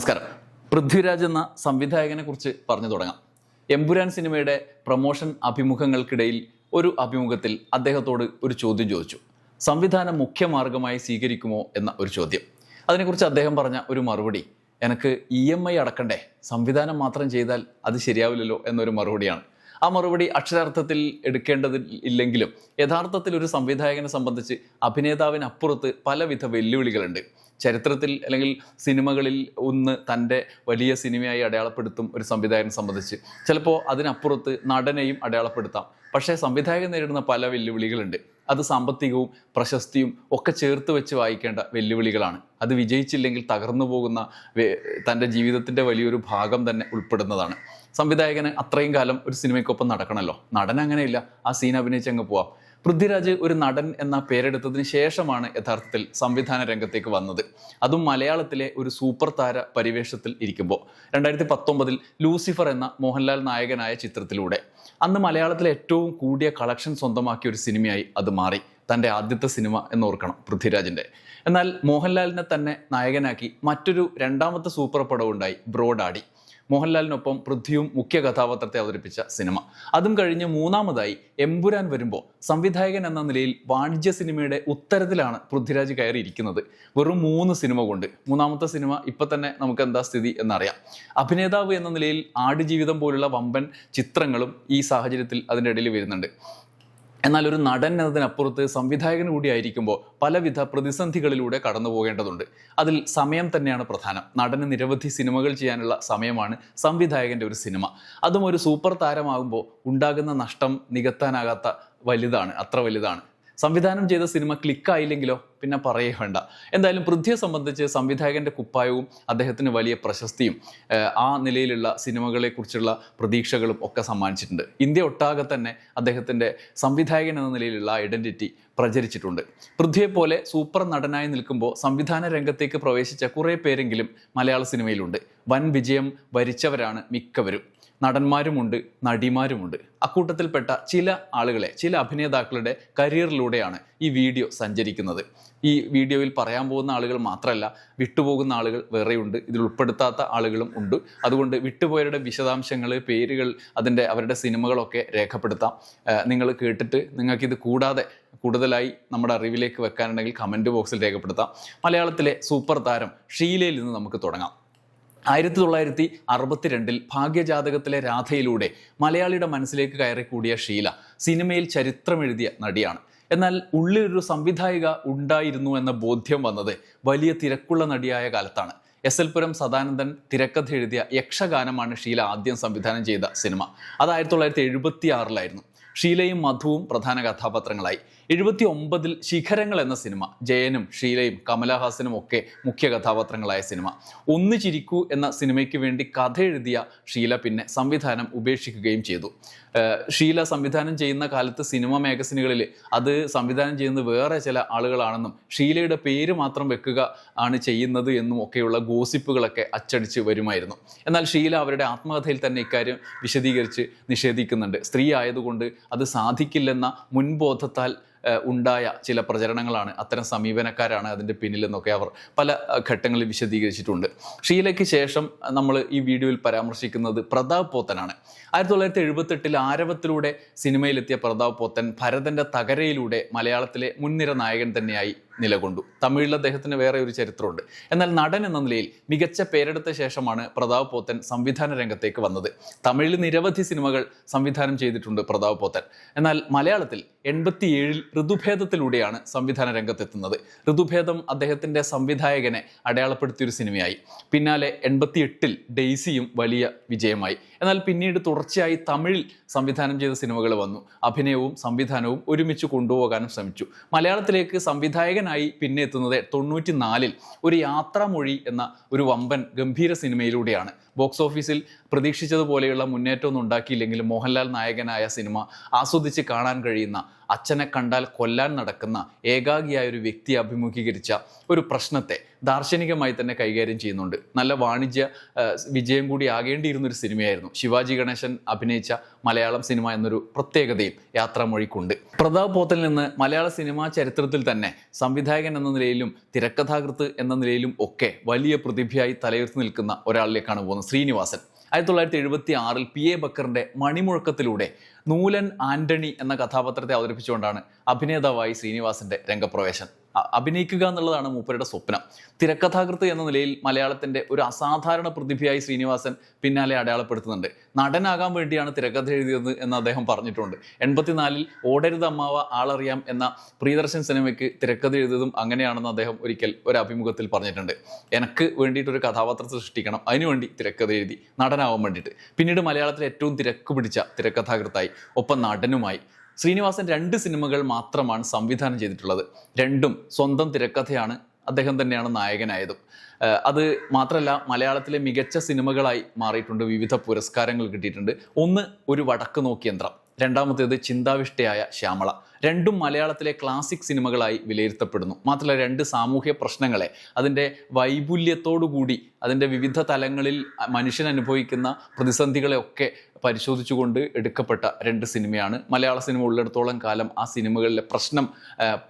നമസ്കാരം. പൃഥ്വിരാജ് എന്ന സംവിധായകനെ കുറിച്ച് പറഞ്ഞു തുടങ്ങാം. എമ്പുരാൻ സിനിമയുടെ പ്രൊമോഷൻ അഭിമുഖങ്ങൾക്കിടയിൽ ഒരു അഭിമുഖത്തിൽ അദ്ദേഹത്തോട് ഒരു ചോദ്യം ചോദിച്ചു. സംവിധാനം മുഖ്യമാർഗമായി സ്വീകരിക്കുമോ എന്ന ഒരു ചോദ്യം. അതിനെക്കുറിച്ച് അദ്ദേഹം പറഞ്ഞ ഒരു മറുപടി എനിക്ക് ഇ എം ഐ അടക്കണ്ടേ? സംവിധാനം മാത്രം ചെയ്താൽ അത് ശരിയാവില്ലല്ലോ എന്നൊരു മറുപടിയാണ്. ആ മറുപടി അക്ഷരാർത്ഥത്തിൽ എടുക്കേണ്ടതിൽ ഇല്ലെങ്കിലും യഥാർത്ഥത്തിൽ ഒരു സംവിധായകനെ സംബന്ധിച്ച് അഭിനേതാവിനപ്പുറത്ത് പലവിധ വെല്ലുവിളികളുണ്ട്. ചരിത്രത്തിൽ അല്ലെങ്കിൽ സിനിമകളിൽ ഒന്ന് തന്റെ വലിയ സിനിമയായി അടയാളപ്പെടുത്തും ഒരു സംവിധായകനെ സംബന്ധിച്ച്. ചിലപ്പോൾ അതിനപ്പുറത്ത് നടനെയും അടയാളപ്പെടുത്താം. പക്ഷേ സംവിധായകൻ നേരിടുന്ന പല വെല്ലുവിളികളുണ്ട്. അത് സാമ്പത്തികവും പ്രശസ്തിയും ഒക്കെ ചേർത്ത് വെച്ച് വായിക്കേണ്ട വെല്ലുവിളികളാണ്. അത് വിജയിച്ചില്ലെങ്കിൽ തകർന്നു പോകുന്ന തന്റെ ജീവിതത്തിന്റെ വലിയൊരു ഭാഗം തന്നെ ഉൾപ്പെടുന്നതാണ്. സംവിധായകന് അത്രയും കാലം ഒരു സിനിമയ്ക്കൊപ്പം നടക്കണമല്ലോ. നടൻ അങ്ങനെയില്ല. ആ സീൻ അഭിനയിച്ച് അങ്ങ് പോവാം. പൃഥ്വിരാജ് ഒരു നടൻ എന്ന പേരെടുത്തതിന് ശേഷമാണ് യഥാർത്ഥത്തിൽ സംവിധാന രംഗത്തേക്ക് വന്നത്. അതും മലയാളത്തിലെ ഒരു സൂപ്പർ താര പരിവേഷത്തിൽ ഇരിക്കുമ്പോൾ. രണ്ടായിരത്തി പത്തൊമ്പതിൽ ലൂസിഫർ എന്ന മോഹൻലാൽ നായകനായ ചിത്രത്തിലൂടെ. അന്ന് മലയാളത്തിലെ ഏറ്റവും കൂടിയ കളക്ഷൻ സ്വന്തമാക്കിയ ഒരു സിനിമയായി അത് മാറി. തന്റെ ആദ്യത്തെ സിനിമ എന്ന് ഓർക്കണം പൃഥ്വിരാജിന്റെ. എന്നാൽ മോഹൻലാലിനെ തന്നെ നായകനാക്കി മറ്റൊരു രണ്ടാമത്തെ സൂപ്പർ പടവുണ്ടായി ബ്രോഡാഡി. മോഹൻലാലിനൊപ്പം പൃഥ്വിയും മുഖ്യ കഥാപാത്രത്തെ അവതരിപ്പിച്ച സിനിമ. അതും കഴിഞ്ഞ് മൂന്നാമതായി എമ്പുരാൻ വരുമ്പോൾ സംവിധായകൻ എന്ന നിലയിൽ വാണിജ്യ സിനിമയുടെ ഉത്തരത്തിലാണ് പൃഥ്വിരാജ് കയറിയിരിക്കുന്നത്. വെറും മൂന്ന് സിനിമ കൊണ്ട്. മൂന്നാമത്തെ സിനിമ ഇപ്പം തന്നെ നമുക്ക് എന്താ സ്ഥിതി എന്നറിയാം. അഭിനേതാവ് എന്ന നിലയിൽ ആടുജീവിതം പോലുള്ള വമ്പൻ ചിത്രങ്ങളും ഈ സാഹചര്യത്തിൽ അതിന്റെ ഇടയിൽ വരുന്നുണ്ട്. എന്നാൽ ഒരു നടൻ എന്നതിനപ്പുറത്ത് സംവിധായകൻ കൂടി ആയിരിക്കുമ്പോൾ പലവിധ പ്രതിസന്ധികളിലൂടെ കടന്നു പോകേണ്ടതുണ്ട്. അതിൽ സമയം തന്നെയാണ് പ്രധാനം. നടന് നിരവധി സിനിമകൾ ചെയ്യാനുള്ള സമയമാണ് സംവിധായകന്റെ ഒരു സിനിമ. അതും ഒരു സൂപ്പർ താരമാകുമ്പോൾ ഉണ്ടാകുന്ന നഷ്ടം നികത്താനാകാത്ത വലുതാണ് അത്ര വലുതാണ്. സംവിധാനം ചെയ്ത സിനിമ ക്ലിക്കായില്ലെങ്കിലോ? പിന്നെ പറയേ വേണ്ട. എന്തായാലും പൃഥ്വിയെ സംബന്ധിച്ച് സംവിധായകന്റെ കുപ്പായവും അദ്ദേഹത്തിന് വലിയ പ്രശസ്തിയും ആ നിലയിലുള്ള സിനിമകളെക്കുറിച്ചുള്ള പ്രതീക്ഷകളും ഒക്കെ സമ്മാനിച്ചിട്ടുണ്ട്. ഇന്ത്യ ഒട്ടാകെ തന്നെ അദ്ദേഹത്തിന്റെ സംവിധായകൻ എന്ന നിലയിലുള്ള ഐഡന്റിറ്റി പ്രചരിച്ചിട്ടുണ്ട്. പൃഥ്വിയെ പോലെ സൂപ്പർ നടനായി നിൽക്കുമ്പോൾ സംവിധാന രംഗത്തേക്ക് പ്രവേശിച്ച കുറേ പേരെങ്കിലും മലയാള സിനിമയിലുണ്ട്. വൻ വിജയം വരിച്ചവരാണ് മിക്കവരും. നടന്മാരുമുണ്ട് നടിമാരുമുണ്ട്. അക്കൂട്ടത്തിൽപ്പെട്ട ചില ആളുകളെ ചില അഭിനേതാക്കളുടെ കരിയറിലൂടെയാണ് ഈ വീഡിയോ സഞ്ചരിക്കുന്നത്. ഈ വീഡിയോയിൽ പറയാൻ പോകുന്ന ആളുകൾ മാത്രമല്ല വിട്ടുപോകുന്ന ആളുകൾ വേറെയുണ്ട് ഇതിൽ ഉൾപ്പെടുത്താത്ത ആളുകളും ഉണ്ട്. അതുകൊണ്ട് വിട്ടുപോയവരുടെ വിശദാംശങ്ങൾ പേരുകൾ അതിന്റെ അവരുടെ സിനിമകളൊക്കെ രേഖപ്പെടുത്താം. നിങ്ങൾ കേട്ടിട്ട് നിങ്ങൾക്കിത് കൂടാതെ കൂടുതലായി നമ്മുടെ അറിവിലേക്ക് വെക്കാനുണ്ടെങ്കിൽ കമന്റ് ബോക്സിൽ രേഖപ്പെടുത്താം. മലയാളത്തിലെ സൂപ്പർ താരം ഷീലയിൽ നിന്ന് നമുക്ക് തുടങ്ങാം. ആയിരത്തി തൊള്ളായിരത്തി അറുപത്തിരണ്ടിൽ ഭാഗ്യജാതകത്തിലെ രാധയിലൂടെ മലയാളിയുടെ മനസ്സിലേക്ക് കയറി കൂടിയ ഷീല സിനിമയിൽ ചരിത്രമെഴുതിയ നടിയാണ്. എന്നാൽ ഉള്ളിലൊരു സംവിധായിക ഉണ്ടായിരുന്നു എന്ന ബോധ്യം വന്നത് വലിയ തിരക്കുള്ള നടിയായ കാലത്താണ്. എസ് എൽ പുരം സദാനന്ദൻ തിരക്കഥ എഴുതിയ യക്ഷഗാനമാണ് ഷീല ആദ്യം സംവിധാനം ചെയ്ത സിനിമ. അത് ആയിരത്തി തൊള്ളായിരത്തി എഴുപത്തി ആറിലായിരുന്നു ഷീലയും മധുവും പ്രധാന കഥാപാത്രങ്ങളായി. എഴുപത്തി ഒമ്പതിൽ ശിഖരങ്ങൾ എന്ന സിനിമ ജയനും ഷീലയും കമലഹാസനും ഒക്കെ മുഖ്യ കഥാപാത്രങ്ങളായ സിനിമ. ഒന്ന് ചിരിക്കൂ എന്ന സിനിമയ്ക്ക് വേണ്ടി കഥ എഴുതിയ ഷീല പിന്നെ സംവിധാനം ഉപേക്ഷിക്കുകയും ചെയ്തു. ഷീല സംവിധാനം ചെയ്യുന്ന കാലത്ത് സിനിമ മാഗസിനുകളിൽ അത് സംവിധാനം ചെയ്യുന്നത് വേറെ ചില ആളുകളാണെന്നും ഷീലയുടെ പേര് മാത്രം വെക്കുക ആണ് ചെയ്യുന്നത് എന്നും ഒക്കെയുള്ള ഗോസിപ്പുകളൊക്കെ അച്ചടിച്ച് വരുമായിരുന്നു. എന്നാൽ ഷീല അവരുടെ ആത്മകഥയിൽ തന്നെ ഇക്കാര്യം വിശദീകരിച്ച് നിഷേധിക്കുന്നുണ്ട്. സ്ത്രീ ആയതുകൊണ്ട് അത് സാധിക്കില്ലെന്ന മുൻബോധത്താൽ ഉണ്ടായ ചില പ്രചരണങ്ങളാണ്. അത്തരം സമീപനക്കാരാണ് അതിന്റെ പിന്നിലെന്നൊക്കെ അവർ പല ഘട്ടങ്ങളിൽ വിശദീകരിച്ചിട്ടുണ്ട്. ഷീലയ്ക്ക് ശേഷം നമ്മൾ ഈ വീഡിയോയിൽ പരാമർശിക്കുന്നത് പ്രതാപ് പോത്തനാണ്. ആയിരത്തി തൊള്ളായിരത്തി എഴുപത്തെട്ടിൽ ആരവത്തിലൂടെ സിനിമയിലെത്തിയ പ്രതാപ് പോത്തൻ ഭരതന്റെ തകരയിലൂടെ മലയാളത്തിലെ മുൻനിര നായകൻ തന്നെയായി നിലകൊണ്ടു. തമിഴിൽ അദ്ദേഹത്തിന് വേറെ ഒരു ചരിത്രമുണ്ട്. എന്നാൽ നടൻ എന്ന നിലയിൽ മികച്ച പേരെടുത്ത ശേഷമാണ് പ്രതാപ് പോത്തൻ സംവിധാന രംഗത്തേക്ക് വന്നത്. തമിഴിൽ നിരവധി സിനിമകൾ സംവിധാനം ചെയ്തിട്ടുണ്ട് പ്രതാപ് പോത്തൻ. എന്നാൽ മലയാളത്തിൽ എൺപത്തിയേഴിൽ ഋതുഭേദത്തിലൂടെയാണ് സംവിധാന രംഗത്തെത്തുന്നത്. ഋതുഭേദം അദ്ദേഹത്തിന്റെ സംവിധായകനെ അടയാളപ്പെടുത്തിയൊരു സിനിമയായി. പിന്നാലെ എൺപത്തിയെട്ടിൽ ഡെയ്സിയും വലിയ വിജയമായി. എന്നാൽ പിന്നീട് തുടർച്ചയായി തമിഴിൽ സംവിധാനം ചെയ്ത സിനിമകൾ വന്നു. അഭിനയവും സംവിധാനവും ഒരുമിച്ച് കൊണ്ടുപോകാനും ശ്രമിച്ചു. മലയാളത്തിലേക്ക് സംവിധായകനായി പിന്നെ എത്തുന്നത് തൊണ്ണൂറ്റി നാലിൽ ഒരു യാത്രാമൊഴി എന്ന ഒരു വമ്പൻ ഗംഭീര സിനിമയിലൂടെയാണ്. ബോക്സ് ഓഫീസിൽ പ്രതീക്ഷിച്ചതുപോലെയുള്ള മുന്നേറ്റമൊന്നും ഉണ്ടാക്കിയില്ലെങ്കിലും മോഹൻലാൽ നായകനായ സിനിമ ആസ്വദിച്ച് കാണാൻ കഴിയുന്ന അച്ഛനെ കണ്ടാൽ കൊല്ലാൻ നടക്കുന്ന ഏകാഗിയായ ഒരു വ്യക്തി അഭിമുഖീകരിച്ച ഒരു പ്രശ്നത്തെ ദാർശനികമായി തന്നെ കൈകാര്യം ചെയ്യുന്നുണ്ട്. നല്ല വാണിജ്യ വിജയം കൂടി ആകേണ്ടിയിരുന്ന ഒരു സിനിമയായിരുന്നു. ശിവാജി ഗണേശൻ അഭിനയിച്ച മലയാളം സിനിമ എന്നൊരു പ്രത്യേകതയും യാത്രാമൊഴിക്കുണ്ട്. പ്രതാപ് പോത്തൽ നിന്ന് മലയാള സിനിമാ ചരിത്രത്തിൽ തന്നെ സംവിധായകൻ എന്ന നിലയിലും തിരക്കഥാകൃത്ത് എന്ന നിലയിലും ഒക്കെ വലിയ പ്രതിഭയായി തലയുയർത്തി നിൽക്കുന്ന ഒരാളിലേക്കാണ് പോകുന്നത്. ശ്രീനിവാസൻ. ആയിരത്തി തൊള്ളായിരത്തി എഴുപത്തി ആറിൽ പി എ ബക്കറിന്റെ മണിമുഴക്കത്തിലൂടെ നൂലൻ ആന്റണി എന്ന കഥാപാത്രത്തെ അവതരിപ്പിച്ചുകൊണ്ടാണ് അഭിനേതാവായി ശ്രീനിവാസന്റെ രംഗപ്രവേശം. അഭിനയിക്കുക എന്നുള്ളതാണ് മൂപ്പരുടെ സ്വപ്നം. തിരക്കഥാകൃത്ത് എന്ന നിലയിൽ മലയാളത്തിന്റെ ഒരു അസാധാരണ പ്രതിഭയായി ശ്രീനിവാസൻ പിന്നാലെ അടയാളപ്പെടുത്തുന്നുണ്ട്. നടനാകാൻ വേണ്ടിയാണ് തിരക്കഥ എഴുതിയത് എന്ന് അദ്ദേഹം പറഞ്ഞിട്ടുണ്ട്. എൺപത്തിനാലിൽ ഓടരുത് അമ്മാവ ആളറിയാം എന്ന പ്രിയദർശൻ സിനിമയ്ക്ക് തിരക്കഥ എഴുതിയതും അങ്ങനെയാണെന്ന് അദ്ദേഹം ഒരിക്കൽ ഒരു അഭിമുഖത്തിൽ പറഞ്ഞിട്ടുണ്ട്. എനിക്ക് വേണ്ടിയിട്ടൊരു കഥാപാത്രത്തെ സൃഷ്ടിക്കണം. അതിനുവേണ്ടി തിരക്കഥ എഴുതി നടനാവാൻ വേണ്ടിയിട്ട്. പിന്നീട് മലയാളത്തിലെ ഏറ്റവും തിരക്ക് പിടിച്ച തിരക്കഥാകൃത്തായി ഒപ്പം നടനുമായി ശ്രീനിവാസൻ രണ്ട് സിനിമകൾ മാത്രമാണ് സംവിധാനം ചെയ്തിട്ടുള്ളത്. രണ്ടും സ്വന്തം തിരക്കഥയാണ് അദ്ദേഹം തന്നെയാണ് നായകനായതും. അത് മാത്രമല്ല മലയാളത്തിലെ മികച്ച സിനിമകളായി മാറിയിട്ടുണ്ട്. വിവിധ പുരസ്കാരങ്ങൾ കിട്ടിയിട്ടുണ്ട്. ഒന്ന് ഒരു വടക്ക് നോക്കിയന്ത്രം രണ്ടാമത്തേത് ചിന്താവിഷ്ടയായ ശ്യാമള. രണ്ടും മലയാളത്തിലെ ക്ലാസിക് സിനിമകളായി വിലയിരുത്തപ്പെടുന്നു. മാത്രമല്ല രണ്ട് സാമൂഹ്യ പ്രശ്നങ്ങളെ അതിന്റെ വൈപുല്യത്തോടുകൂടി അതിന്റെ വിവിധ തലങ്ങളിൽ മനുഷ്യൻ അനുഭവിക്കുന്ന പ്രതിസന്ധികളെ ഒക്കെ പരിശോധിച്ചുകൊണ്ട് എടുക്കപ്പെട്ട രണ്ട് സിനിമയാണ്. മലയാള സിനിമ ഉള്ളിടത്തോളം കാലം ആ സിനിമകളിലെ പ്രശ്നം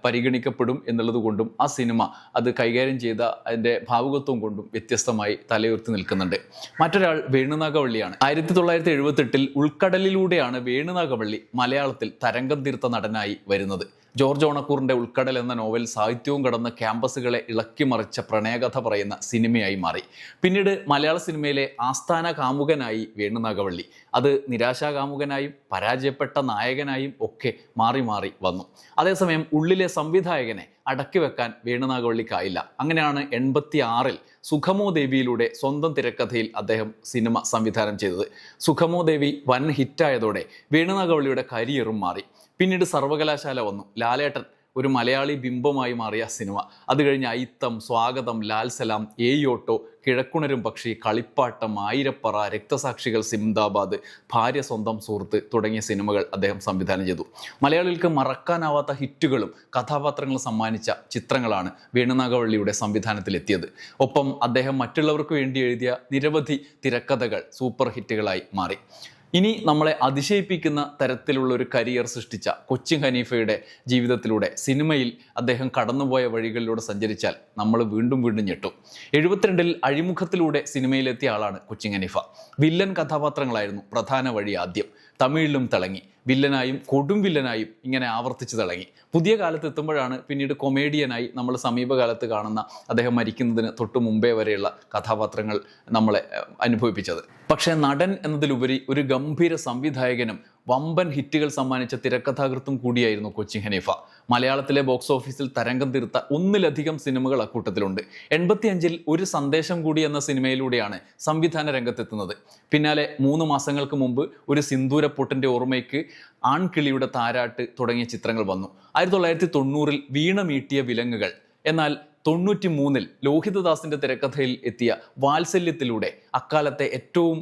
പരിഗണിക്കപ്പെടും എന്നുള്ളത് കൊണ്ടും ആ സിനിമ അത് കൈകാര്യം ചെയ്ത അതിന്റെ ഭാവുകത്വം കൊണ്ടും വ്യത്യസ്തമായി തലയുയർത്തി നിൽക്കുന്നുണ്ട്. മറ്റൊരാൾ വേണുനാഗവള്ളിയാണ്. ആയിരത്തി തൊള്ളായിരത്തി എഴുപത്തെട്ടിൽ ഉൾക്കടലിലൂടെയാണ് വേണുനാഗവള്ളി മലയാളത്തിൽ തരംഗം തീർത്ത നടനായി വരുന്നത്. ജോർജ് ഓണക്കൂറിന്റെ ഉൾക്കടൽ എന്ന നോവൽ സാഹിത്യവും കടന്ന് ക്യാമ്പസുകളെ ഇളക്കിമറിച്ച പ്രണയകഥ പറയുന്ന സിനിമയായി മാറി. പിന്നീട് മലയാള സിനിമയിലെ ആസ്ഥാന കാമുകനായി വേണുനാഗവള്ളി അത് നിരാശാകാമുകനായും പരാജയപ്പെട്ട നായകനായും ഒക്കെ മാറി മാറി വന്നു. അതേസമയം ഉള്ളിലെ സംവിധായകനെ അടക്കി വെക്കാൻ വേണുനാഗവള്ളിക്കായില്ല അങ്ങനെയാണ് എൺപത്തി ആറിൽ സുഖമോ ദേവിയിലൂടെ സ്വന്തം തിരക്കഥയിൽ അദ്ദേഹം സിനിമ സംവിധാനം ചെയ്തത്. സുഖമോ ദേവി വൻ ഹിറ്റായതോടെ വേണുനാഗവള്ളിയുടെ കരിയറും മാറി. പിന്നീട് സർവകലാശാല വന്നു. ലാലേട്ടൻ ഒരു മലയാളി ബിംബമായി മാറിയ സിനിമ. അത് കഴിഞ്ഞ് അയിത്തം സ്വാഗതം ലാൽ സലാം ഏയോട്ടോ കിഴക്കുണരും പക്ഷി കളിപ്പാട്ടം ആയിരപ്പറ രക്തസാക്ഷികൾ സിംദാബാദ് ഭാര്യ സ്വന്തം സുഹൃത്ത് തുടങ്ങിയ സിനിമകൾ അദ്ദേഹം സംവിധാനം ചെയ്തു. മലയാളികൾക്ക് മറക്കാനാവാത്ത ഹിറ്റുകളും കഥാപാത്രങ്ങളും സമ്മാനിച്ച ചിത്രങ്ങളാണ് വേണുനാഗവള്ളിയുടെ സംവിധാനത്തിലെത്തിയത്. ഒപ്പം അദ്ദേഹം മറ്റുള്ളവർക്ക് വേണ്ടി എഴുതിയ നിരവധി തിരക്കഥകൾ സൂപ്പർ ഹിറ്റുകളായി മാറി. ഇനി നമ്മളെ അതിശയിപ്പിക്കുന്ന തരത്തിലുള്ള ഒരു കരിയർ സൃഷ്ടിച്ച കൊച്ചിൻ ഹനീഫയുടെ ജീവിതത്തിലൂടെ സിനിമയിൽ അദ്ദേഹം കടന്നുപോയ വഴികളിലൂടെ സഞ്ചരിച്ചാൽ നമ്മൾ വീണ്ടും വീണ്ടും ഞെട്ടും. എഴുപത്തിരണ്ടിൽ അഴിമുഖത്തിലൂടെ സിനിമയിലെത്തിയ ആളാണ് കൊച്ചിൻ ഹനീഫ വില്ലൻ കഥാപാത്രങ്ങളായിരുന്നു പ്രധാന വഴി ആദ്യം. തമിഴിലും തിളങ്ങി. വില്ലനായും കൊടും വില്ലനായും ഇങ്ങനെ ആവർത്തിച്ച് തിളങ്ങി. പുതിയ കാലത്ത് എത്തുമ്പോഴാണ് പിന്നീട് കൊമേഡിയനായി നമ്മൾ സമീപകാലത്ത് കാണുന്ന അദ്ദേഹം മരിക്കുന്നതിന് തൊട്ട് മുമ്പേ വരെയുള്ള കഥാപാത്രങ്ങൾ നമ്മളെ അനുഭവിപ്പിച്ചത്. പക്ഷേ നടൻ എന്നതിലുപരി ഒരു ഗംഭീര സംവിധായകനും വമ്പൻ ഹിറ്റുകൾ സമ്മാനിച്ച തിരക്കഥാകൃത്തും കൂടിയായിരുന്നു കൊച്ചിൻ ഹനീഫ. മലയാളത്തിലെ ബോക്സ് ഓഫീസിൽ തരംഗം തീർത്ത ഒന്നിലധികം സിനിമകൾ അക്കൂട്ടത്തിലുണ്ട്. എൺപത്തിയഞ്ചിൽ ഒരു സന്ദേശം കൂടി എന്ന സിനിമയിലൂടെയാണ് സംവിധാന രംഗത്തെത്തുന്നത്. പിന്നാലെ മൂന്ന് മാസങ്ങൾക്ക് മുമ്പ് ഒരു സിന്ദൂരപ്പൊട്ടിന്റെ ഓർമ്മയ്ക്ക് ആൺകിളിയുടെ താരാട്ട് തുടങ്ങിയ ചിത്രങ്ങൾ വന്നു. ആയിരത്തി തൊള്ളായിരത്തി തൊണ്ണൂറിൽ വീണമീട്ടിയ വിലങ്ങുകൾ. എന്നാൽ തൊണ്ണൂറ്റി മൂന്നിൽ ലോഹിതദാസിന്റെ തിരക്കഥയിൽ എത്തിയ വാത്സല്യത്തിലൂടെ അക്കാലത്തെ ഏറ്റവും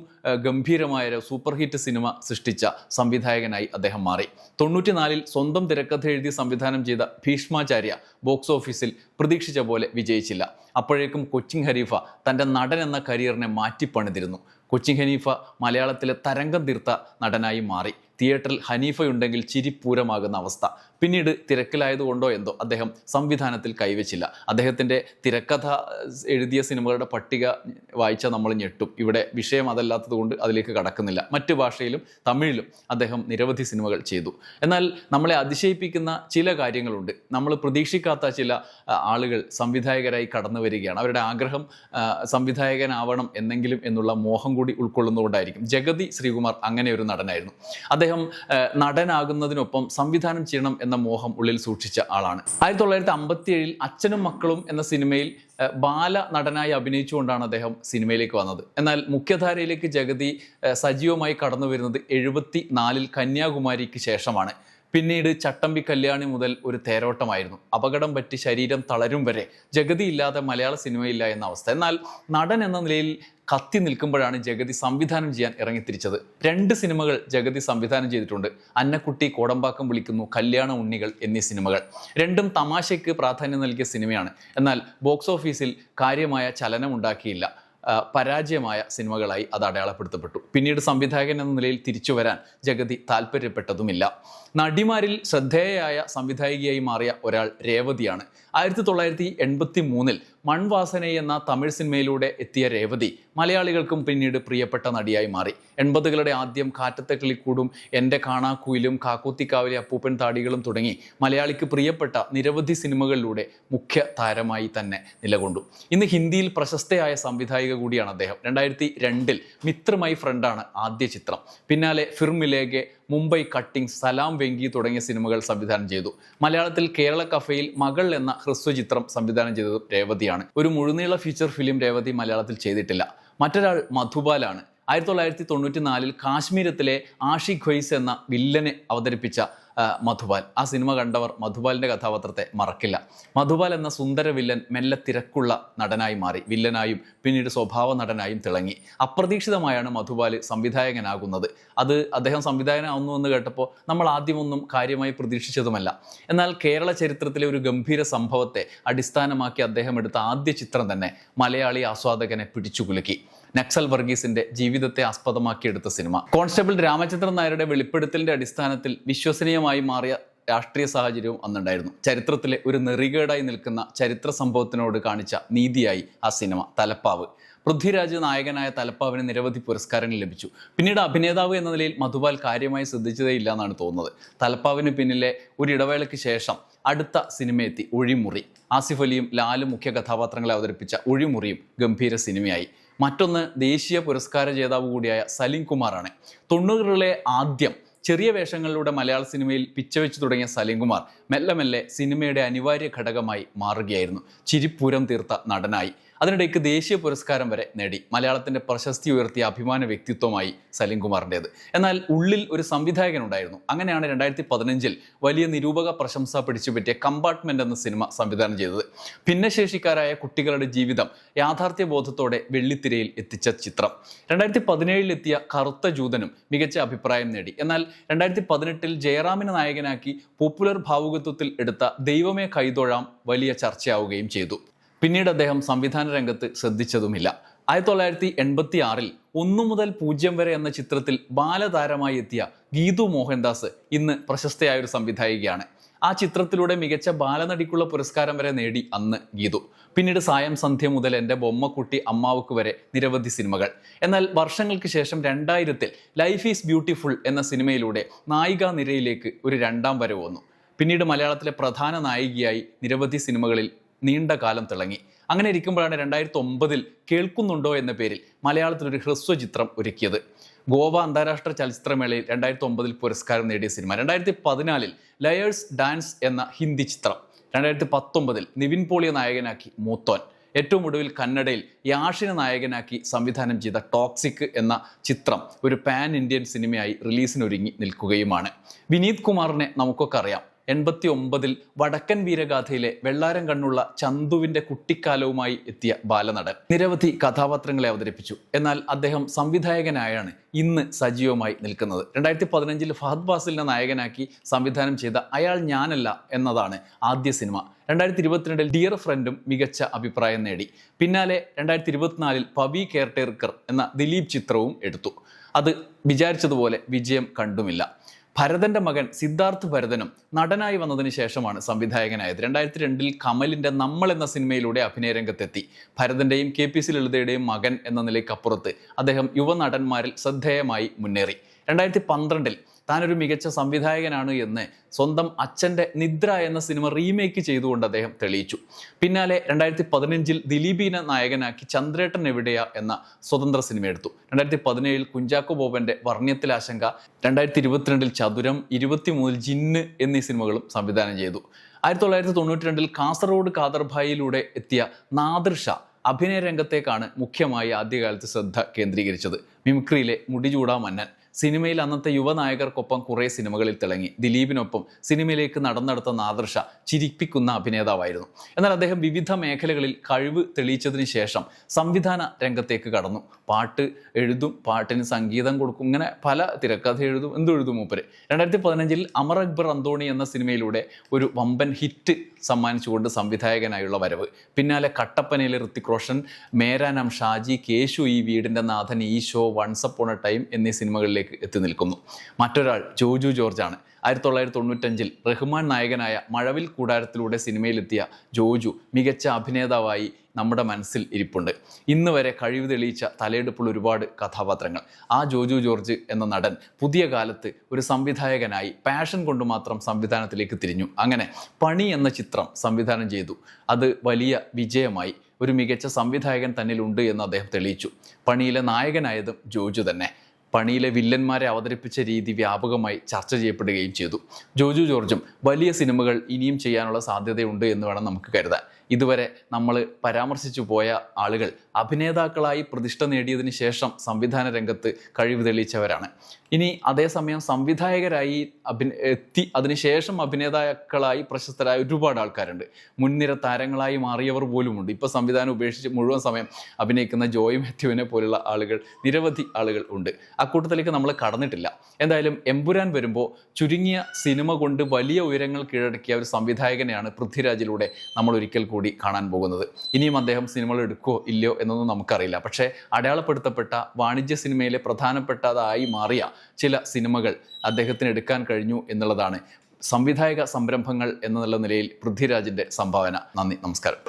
ഗംഭീരമായ ഒരു സൂപ്പർ ഹിറ്റ് സിനിമ സൃഷ്ടിച്ച സംവിധായകനായി അദ്ദേഹം മാറി. തൊണ്ണൂറ്റിനാലിൽ സ്വന്തം തിരക്കഥ എഴുതി സംവിധാനം ചെയ്ത ഭീഷ്മാചാര്യ ബോക്സ് ഓഫീസിൽ പ്രതീക്ഷിച്ച പോലെ വിജയിച്ചില്ല. അപ്പോഴേക്കും കൊച്ചിൻ ഹരീഫ തന്റെ നടൻ എന്ന കരിയറിനെ മാറ്റിപ്പണിതിരുന്നു. കൊച്ചിൻ ഹനീഫ മലയാളത്തിലെ തരംഗം തീർത്ത നടനായി മാറി. തിയേറ്ററിൽ ഹനീഫയുണ്ടെങ്കിൽ ചിരിപ്പൂരമാകുന്ന അവസ്ഥ. പിന്നീട് തിരക്കിലായതുകൊണ്ടോ എന്തോ അദ്ദേഹം സംവിധാനത്തിൽ കൈവച്ചില്ല. അദ്ദേഹത്തിന്റെ തിരക്കഥ എഴുതിയ സിനിമകളുടെ പട്ടിക വായിച്ചാൽ നമ്മൾ ഞെട്ടും. ഇവിടെ വിഷയം അതല്ലാത്തത് കൊണ്ട് അതിലേക്ക് കടക്കുന്നില്ല. മറ്റു ഭാഷയിലും തമിഴിലും അദ്ദേഹം നിരവധി സിനിമകൾ ചെയ്തു. എന്നാൽ നമ്മളെ അതിശയിപ്പിക്കുന്ന ചില കാര്യങ്ങളുണ്ട്. നമ്മൾ പ്രതീക്ഷിക്കാത്ത ചില ആളുകൾ സംവിധായകരായി കടന്നു വരികയാണ്. അവരുടെ ആഗ്രഹം സംവിധായകനാവണം എന്നെങ്കിലും എന്നുള്ള മോഹം കൂടി ഉൾക്കൊള്ളുന്നതുകൊണ്ടായിരിക്കും. ജഗതി ശ്രീകുമാർ അങ്ങനെ ഒരു നടനായിരുന്നു. അദ്ദേഹം നടനാകുന്നതിനൊപ്പം സംവിധാനം ചെയ്യണം എന്ന മോഹം ഉള്ളിൽ സൂക്ഷിച്ച ആളാണ്. ആയിരത്തി തൊള്ളായിരത്തി അമ്പത്തി ഏഴിൽ അച്ഛനും മക്കളും എന്ന സിനിമയിൽ ബാല നടനായി അഭിനയിച്ചുകൊണ്ടാണ് അദ്ദേഹം സിനിമയിലേക്ക് വന്നത്. എന്നാൽ മുഖ്യധാരയിലേക്ക് ജഗതി സജീവമായി കടന്നു വരുന്നത് എഴുപത്തി നാലിൽ കന്യാകുമാരിക്ക് ശേഷമാണ്. പിന്നീട് ചട്ടമ്പി കല്യാണി മുതൽ ഒരു തേരോട്ടമായിരുന്നു. അപകടം പറ്റി ശരീരം തളരും വരെ ജഗതി ഇല്ലാതെ മലയാള സിനിമയില്ല എന്ന അവസ്ഥ. എന്നാൽ നടൻ എന്ന നിലയിൽ കത്തി നിൽക്കുമ്പോഴാണ് ജഗതി സംവിധാനം ചെയ്യാൻ ഇറങ്ങിത്തിരിച്ചത്. രണ്ട് സിനിമകൾ ജഗതി സംവിധാനം ചെയ്തിട്ടുണ്ട്. അന്നക്കുട്ടി കോടമ്പാക്കം വിളിക്കുന്നു കല്യാണ ഉണ്ണികൾ എന്നീ സിനിമകൾ. രണ്ടും തമാശയ്ക്ക് പ്രാധാന്യം നൽകിയ സിനിമയാണ്. എന്നാൽ ബോക്സ് ഓഫീസിൽ കാര്യമായ ചലനം ഉണ്ടാക്കിയില്ല പരാജയമായ സിനിമകളായി അത് അടയാളപ്പെടുത്തപ്പെട്ടു. പിന്നീട് സംവിധായകൻ എന്ന നിലയിൽ തിരിച്ചു വരാൻ ജഗതി താല്പര്യപ്പെട്ടതുമില്ല. നടിമാരിൽ ശ്രദ്ധേയയായ സംവിധായികയായി മാറിയ ഒരാൾ രേവതിയാണ്. ആയിരത്തി തൊള്ളായിരത്തി എൺപത്തി മൂന്നിൽ മൺവാസന എന്ന തമിഴ് സിനിമയിലൂടെ എത്തിയ രേവതി മലയാളികൾക്കും പിന്നീട് പ്രിയപ്പെട്ട നടിയായി മാറി. എൺപതുകളുടെ ആദ്യം കാറ്റത്തെ കിളിക്കൂടും എന്റെ കാണാക്കുയിലും കാക്കൂത്തിക്കാവിലെ അപ്പൂപ്പൻ താടികളും തുടങ്ങി മലയാളിക്ക് പ്രിയപ്പെട്ട നിരവധി സിനിമകളിലൂടെ മുഖ്യ താരമായി തന്നെ നിലകൊണ്ടു. ഇന്ന് ഹിന്ദിയിൽ പ്രശസ്തയായ സംവിധായിക കൂടിയാണ് അദ്ദേഹം. രണ്ടായിരത്തി രണ്ടിൽ മിത്രമായി ഫ്രണ്ടാണ് ആദ്യ ചിത്രം. പിന്നാലെ ഫിർമിലേഗെ മുംബൈ കട്ടിംഗ് സലാം വെങ്കി തുടങ്ങിയ സിനിമകൾ സംവിധാനം ചെയ്തു. മലയാളത്തിൽ കേരള കഫയിൽ മകൾ എന്ന ഹ്രസ്വചിത്രം സംവിധാനം ചെയ്തത് രേവതിയാണ്. ഒരു മുഴുനീള ഫീച്ചർ ഫിലിം രേവതി മലയാളത്തിൽ ചെയ്തിട്ടില്ല. മറ്റൊരാൾ മധുബാലാണ്. ആയിരത്തി തൊള്ളായിരത്തി തൊണ്ണൂറ്റി നാലിൽ കാശ്മീരത്തിലെ ആഷി ഖൊയ്സ് എന്ന വില്ലനെ അവതരിപ്പിച്ച ആ, മധുബാൽ ആ സിനിമ കണ്ടവർ മധുപാലിന്റെ കഥാപാത്രത്തെ മറക്കില്ല. മധുപാൽ എന്ന സുന്ദര വില്ലൻ മെല്ലെ തിരക്കുള്ള നടനായി മാറി. വില്ലനായും പിന്നീട് സ്വഭാവ നടനായും തിളങ്ങി. അപ്രതീക്ഷിതമായാണ് മധുപാൽ സംവിധായകനാകുന്നത്. അത് അദ്ദേഹം സംവിധായകനാവുന്നു എന്ന് കേട്ടപ്പോൾ നമ്മൾ ആദ്യമൊന്നും കാര്യമായി പ്രതീക്ഷിച്ചതുമല്ല. എന്നാൽ കേരള ചരിത്രത്തിലെ ഒരു ഗംഭീര സംഭവത്തെ അടിസ്ഥാനമാക്കി അദ്ദേഹം എടുത്ത ആദ്യ ചിത്രം തന്നെ മലയാളി ആസ്വാദകനെ പിടിച്ചുകുലുക്കി. നക്സൽ വർഗീസിന്റെ ജീവിതത്തെ ആസ്പദമാക്കിയെടുത്ത സിനിമ. കോൺസ്റ്റബിൾ രാമചന്ദ്രൻ നായരുടെ വെളിപ്പെടുത്തലിന്റെ അടിസ്ഥാനത്തിൽ വിശ്വസനീയമായി മാറിയ രാഷ്ട്രീയ സാഹചര്യവും അന്നുണ്ടായിരുന്നു. ചരിത്രത്തിലെ ഒരു നെറികേടായി നിൽക്കുന്ന ചരിത്ര സംഭവത്തിനോട് കാണിച്ച നീതിയായി ആ സിനിമ തലപ്പാവ്. പൃഥ്വിരാജ് നായകനായ തലപ്പാവിന് നിരവധി പുരസ്കാരങ്ങൾ ലഭിച്ചു. പിന്നീട് അഭിനേതാവ് എന്ന നിലയിൽ മധുപാൽ കാര്യമായി ശ്രദ്ധിച്ചതേ ഇല്ല എന്നാണ് തോന്നുന്നത്. തലപ്പാവിന് പിന്നിലെ ഒരു ഇടവേളയ്ക്ക് ശേഷം അടുത്ത സിനിമയെത്തി ഒഴിമുറി. ആസിഫ് അലിയും ലാലും മുഖ്യ കഥാപാത്രങ്ങളെ അവതരിപ്പിച്ച ഒഴിമുറിയും ഗംഭീര സിനിമയായി. മറ്റൊന്ന് ദേശീയ പുരസ്കാര ജേതാവ് കൂടിയായ സലിം കുമാറാണ്. തൊണ്ണൂറുകളിലെ ആദ്യം ചെറിയ വേഷങ്ങളിലൂടെ മലയാള സിനിമയിൽ പിച്ചവെച്ച് തുടങ്ങിയ സലീംകുമാർ മെല്ലെ മെല്ലെ സിനിമയുടെ അനിവാര്യ ഘടകമായി മാറുകയായിരുന്നു. ചിരിപ്പൂരം തീർത്ത നടനായി. അതിനിടയ്ക്ക് ദേശീയ പുരസ്കാരം വരെ നേടി. മലയാളത്തിന്റെ പ്രശസ്തി ഉയർത്തിയ അഭിമാന വ്യക്തിത്വമായി സലീംകുമാറിന്റെത് എന്നാൽ ഉള്ളിൽ ഒരു സംവിധായകൻ ഉണ്ടായിരുന്നു. അങ്ങനെയാണ് രണ്ടായിരത്തി പതിനഞ്ചിൽ വലിയ നിരൂപക പ്രശംസ പിടിച്ചുപറ്റിയ കമ്പാർട്ട്മെന്റ് എന്ന സിനിമ സംവിധാനം ചെയ്തത്. ഭിന്നശേഷിക്കാരായ കുട്ടികളുടെ ജീവിതം യാഥാർത്ഥ്യബോധത്തോടെ വെള്ളിത്തിരയിൽ എത്തിച്ച ചിത്രം. രണ്ടായിരത്തി പതിനേഴിൽ എത്തിയ കറുത്ത ജൂതനും മികച്ച അഭിപ്രായം നേടി. എന്നാൽ രണ്ടായിരത്തി പതിനെട്ടിൽ ജയറാമിനെ നായകനാക്കി പോപ്പുലർ ഭാവുകത്വത്തിൽ എടുത്ത ദൈവമേ കൈതൊഴാം വലിയ ചർച്ചയാവുകയും ചെയ്തു. പിന്നീട് അദ്ദേഹം സംവിധാന രംഗത്ത് ശ്രദ്ധിച്ചതുമില്ല. ആയിരത്തി തൊള്ളായിരത്തി എൺപത്തി ആറിൽ ഒന്നു മുതൽ പൂജ്യം വരെ എന്ന ചിത്രത്തിൽ ബാലതാരമായി എത്തിയ ഗീതു മോഹൻദാസ് ഇന്ന് പ്രശസ്തയായ ഒരു സംവിധായികയാണ്. ആ ചിത്രത്തിലൂടെ മികച്ച ബാലനടിക്കുള്ള പുരസ്കാരം വരെ നേടി അന്ന് ഗീതു. പിന്നീട് സായം സന്ധ്യ മുതൽ എന്റെ ബൊമ്മക്കുട്ടി അമ്മാവുക്ക് വരെ നിരവധി സിനിമകൾ. എന്നാൽ വർഷങ്ങൾക്ക് ശേഷം രണ്ടായിരത്തിൽ ലൈഫ് ഈസ് ബ്യൂട്ടിഫുൾ എന്ന സിനിമയിലൂടെ നായികാ നിരയിലേക്ക് ഒരു രണ്ടാം വരവ് വന്നു. പിന്നീട് മലയാളത്തിലെ പ്രധാന നായികയായി നിരവധി സിനിമകളിൽ നീണ്ട കാലം തിളങ്ങി. അങ്ങനെ ഇരിക്കുമ്പോഴാണ് രണ്ടായിരത്തി ഒമ്പതിൽ കേൾക്കുന്നുണ്ടോ എന്ന പേരിൽ മലയാളത്തിൽ ഒരു ഹ്രസ്വചിത്രം ഒരുക്കിയത്. ഗോവ അന്താരാഷ്ട്ര ചലച്ചിത്രമേളയിൽ രണ്ടായിരത്തി ഒമ്പതിൽ പുരസ്കാരം നേടിയ സിനിമ. രണ്ടായിരത്തി പതിനാലിൽ ലയേഴ്സ് ഡാൻസ് എന്ന ഹിന്ദി ചിത്രം. രണ്ടായിരത്തി പത്തൊമ്പതിൽ നിവിൻ പോളിയ നായകനാക്കി മൂത്തോൻ. ഏറ്റവും ഒടുവിൽ കന്നഡയിൽ യാഷിനെ നായകനാക്കി സംവിധാനം ചെയ്ത ടോക്സിക് എന്ന ചിത്രം ഒരു പാൻ ഇന്ത്യൻ സിനിമയായി റിലീസിനൊരുങ്ങി നിൽക്കുകയുമാണ്. വിനീത് കുമാറിനെ നമുക്കൊക്കെ അറിയാം. എൺപത്തി ഒമ്പതിൽ വടക്കൻ വീരഗാഥയിലെ വെള്ളാരം കണ്ണുള്ള ചന്തുവിന്റെ കുട്ടിക്കാലവുമായി എത്തിയ ബാലനടൻ. നിരവധി കഥാപാത്രങ്ങളെ അവതരിപ്പിച്ചു. എന്നാൽ അദ്ദേഹം സംവിധായകനായാണ് ഇന്ന് സജീവമായി നിൽക്കുന്നത്. രണ്ടായിരത്തി പതിനഞ്ചിൽ ഫഹദ് ഫാസിലിനെ നായകനാക്കി സംവിധാനം ചെയ്ത അയാൾ ഞാനല്ല എന്നതാണ് ആദ്യ സിനിമ. രണ്ടായിരത്തി ഇരുപത്തിരണ്ടിൽ ഡിയർ ഫ്രണ്ടും മികച്ച അഭിപ്രായം നേടി. പിന്നാലെ രണ്ടായിരത്തി ഇരുപത്തിനാലിൽ പവി കെയർടേക്കർ എന്ന ദിലീപ് ചിത്രവും എടുത്തു. അത് വിചാരിച്ചതുപോലെ വിജയം കണ്ടുമില്ല. ഭരതന്റെ മകൻ സിദ്ധാർത്ഥ് ഭരതനും നടനായി വന്നതിന് ശേഷമാണ് സംവിധായകനായത്. രണ്ടായിരത്തി രണ്ടിൽ കമലിന്റെ നമ്മൾ എന്ന സിനിമയിലൂടെ അഭിനയ രംഗത്തെത്തി. ഭരതന്റെയും കെ പി സി ലളിതയുടെയും മകൻ എന്ന നിലയ്ക്കപ്പുറത്ത് അദ്ദേഹം യുവനടന്മാരിൽ ശ്രദ്ധേയമായി മുന്നേറി. രണ്ടായിരത്തി പന്ത്രണ്ടിൽ താനൊരു മികച്ച സംവിധായകനാണ് എന്ന് സ്വന്തം അച്ഛന്റെ നിദ്ര എന്ന സിനിമ റീമേക്ക് ചെയ്തുകൊണ്ട് അദ്ദേഹം തെളിയിച്ചു. പിന്നാലെ രണ്ടായിരത്തി പതിനഞ്ചിൽ ദിലീപിനെ നായകനാക്കി ചന്ദ്രേട്ടൻ എവിടെയാ എന്ന സ്വതന്ത്ര സിനിമ എടുത്തു. രണ്ടായിരത്തി പതിനേഴിൽ കുഞ്ചാക്കോ ബോബന്റെ വർണ്യത്തിൽ ആശങ്ക രണ്ടായിരത്തി ഇരുപത്തിരണ്ടിൽ ചതുരം ഇരുപത്തിമൂന്നിൽ ജിന്ന് എന്നീ സിനിമകളും സംവിധാനം ചെയ്തു. ആയിരത്തി തൊള്ളായിരത്തി തൊണ്ണൂറ്റി രണ്ടിൽ കാസർഗോഡ് കാദർഭായിലൂടെ എത്തിയ നാദൃഷ അഭിനയ രംഗത്തേക്കാണ് മുഖ്യമായി ആദ്യകാലത്ത് ശ്രദ്ധ കേന്ദ്രീകരിച്ചത്. മിമിക്രിയിലെ മുടിചൂടാ മന്നൻ. സിനിമയിൽ അന്നത്തെ യുവനായകർക്കൊപ്പം കുറേ സിനിമകളിൽ തിളങ്ങി. ദിലീപിനൊപ്പം സിനിമയിലേക്ക് നടന്നെടുത്ത നാദർഷ ചിരിപ്പിക്കുന്ന അഭിനേതാവായിരുന്നു. എന്നാൽ അദ്ദേഹം വിവിധ മേഖലകളിൽ കഴിവ് തെളിയിച്ചതിന് ശേഷം സംവിധാന രംഗത്തേക്ക് കടന്നു. പാട്ട് എഴുതും പാട്ടിന് സംഗീതം കൊടുക്കും ഇങ്ങനെ പല തിരക്കഥ എഴുതും എന്തും എഴുതും മൂപ്പര്. രണ്ടായിരത്തി പതിനഞ്ചിൽ അമർ അക്ബർ അന്തോണി എന്ന സിനിമയിലൂടെ ഒരു വമ്പൻ ഹിറ്റ് സമ്മാനിച്ചുകൊണ്ട് സംവിധായകനായുള്ള വരവ്. പിന്നാലെ കട്ടപ്പനയിലെ Hrithik Roshan മേരാനം Shaji Keshu Ee Veedinte Nathan Eesho once upon a time എന്നീ സിനിമകളിലേക്ക് എത്തി നിൽക്കുന്നു. മറ്റൊരാൾ ജോജു ജോർജാണ്. ആയിരത്തി തൊള്ളായിരത്തി തൊണ്ണൂറ്റഞ്ചിൽ റഹ്മാൻ നായകനായ മഴവിൽ കൂടാരത്തിലൂടെ സിനിമയിലെത്തിയ ജോജു മികച്ച അഭിനേതാവായി നമ്മുടെ മനസ്സിൽ ഇരിപ്പുണ്ട്. ഇന്ന് വരെ കഴിവ് തെളിയിച്ച തലയെടുപ്പുള്ള ഒരുപാട് കഥാപാത്രങ്ങൾ. ആ ജോജു ജോർജ് എന്ന നടൻ പുതിയ കാലത്ത് ഒരു സംവിധായകനായി പാഷൻ കൊണ്ട് മാത്രം സംവിധാനത്തിലേക്ക് തിരിഞ്ഞു. അങ്ങനെ പണി എന്ന ചിത്രം സംവിധാനം ചെയ്തു. അത് വലിയ വിജയമായി ഒരു മികച്ച സംവിധായകൻ തന്നിലുണ്ട് എന്ന് അദ്ദേഹം തെളിയിച്ചു. പണിയിലെ നായകനായതും ജോജു തന്നെ. പണിയിലെ വില്ലന്മാരെ അവതരിപ്പിച്ച രീതി വ്യാപകമായി ചർച്ച ചെയ്യപ്പെടുകയും ചെയ്തു. ജോജു ജോർജും വലിയ സിനിമകൾ ഇനിയും ചെയ്യാനുള്ള സാധ്യതയുണ്ട് എന്ന് വേണം നമുക്ക് കരുതാൻ. ഇതുവരെ നമ്മൾ പരാമർശിച്ചു പോയ ആളുകൾ അഭിനേതാക്കളായി പ്രതിഷ്ഠ നേടിയതിന് ശേഷം സംവിധാന രംഗത്ത് കഴിവ് തെളിയിച്ചവരാണ്. ഇനി അതേസമയം സംവിധായകരായി അഭിന എത്തി അതിനുശേഷം അഭിനേതാക്കളായി പ്രശസ്തരായ ഒരുപാട് ആൾക്കാരുണ്ട്. മുൻനിര താരങ്ങളായി മാറിയവർ പോലുമുണ്ട്. ഇപ്പോൾ സംവിധാനം ഉപേക്ഷിച്ച് മുഴുവൻ സമയം അഭിനയിക്കുന്ന ജോയ് മാത്യുവിനെ പോലുള്ള ആളുകൾ നിരവധി ആളുകൾ ഉണ്ട്. അക്കൂട്ടത്തിലേക്ക് നമ്മൾ കടന്നിട്ടില്ല. എന്തായാലും എമ്പുരാൻ വരുമ്പോൾ ചുരുങ്ങിയ സിനിമ കൊണ്ട് വലിയ ഉയരങ്ങൾ കീഴടക്കിയ ഒരു സംവിധായകനെയാണ് പൃഥ്വിരാജിലൂടെ നമ്മൾ ഒരിക്കൽ കൂടി കാണാൻ പോകുന്നത്. ഇനിയും അദ്ദേഹം സിനിമകൾ എടുക്കുമോ ഇല്ലയോ എന്നൊന്നും നമുക്കറിയില്ല. പക്ഷേ അടയാളപ്പെടുത്തപ്പെട്ട വാണിജ്യ സിനിമയിലെ പ്രധാനപ്പെട്ടതായി മാറിയ ചില സിനിമകൾ അദ്ദേഹത്തിന് എടുക്കാൻ കഴിഞ്ഞു എന്നുള്ളതാണ്. സംവിധായക സംരംഭങ്ങൾ എന്നുള്ള നിലയിൽ പൃഥ്വിരാജിന്റെ സംഭാവന. നന്ദി നമസ്കാരം.